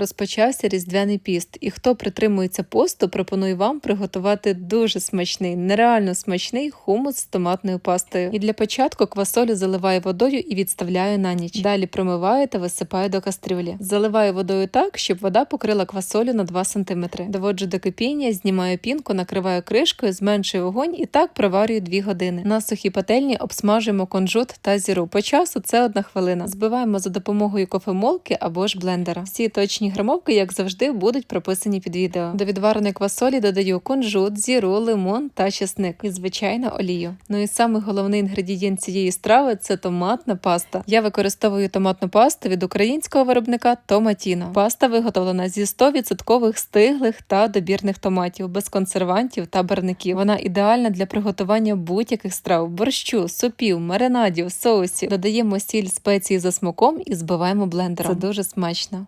Розпочався різдвяний піст, і хто притримується посту, пропоную вам приготувати дуже смачний, нереально смачний хумус з томатною пастою. І для початку квасолю заливаю водою і відставляю на ніч. Далі промиваю та висипаю до кастрюлі. Заливаю водою так, щоб вода покрила квасолю на 2 см. Доводжу до кипіння, знімаю пінку, накриваю кришкою, зменшую вогонь і так проварюю 2 години. На сухій пательні обсмажуємо кунжут та зіру. По часу це одна хвилина. Збиваємо за допомогою кофемолки або ж блендера. Всі точні грамовки, як завжди, будуть прописані під відео. До відвареної квасолі додаю кунжут, зіру, лимон та чесник і звичайно олію. Ну і самий головний інгредієнт цієї страви це томатна паста. Я використовую томатну пасту від українського виробника Томатіно. Паста виготовлена зі 100% стиглих та добірних томатів, без консервантів та барників. Вона ідеальна для приготування будь-яких страв: борщу, супів, маринадів, соусів. Додаємо сіль спеції за смаком і збиваємо блендером. Це дуже смачно.